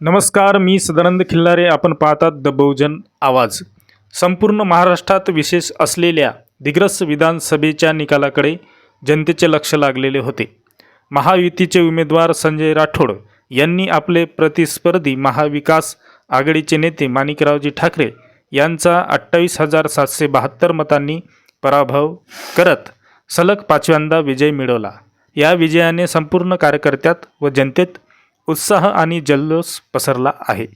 नमस्कार मी सदानंद खिल्लारे. आपण पाहतात द बहुजन आवाज. संपूर्ण महाराष्ट्रात विशेष असलेल्या दिग्रस विधानसभेच्या निकालाकडे जनतेचे लक्ष लागलेले होते. महायुतीचे उमेदवार संजय राठोड यांनी आपले प्रतिस्पर्धी महाविकास आघाडीचे नेते माणिकरावजी ठाकरे यांचा अठ्ठावीस हजार सातशे बहात्तर मतांनी पराभव करत सलग पाचव्यांदा विजय मिळवला. या विजयाने संपूर्ण कार्यकर्त्यात व जनतेत उत्साह आणि जल्लोष पसरला आहे.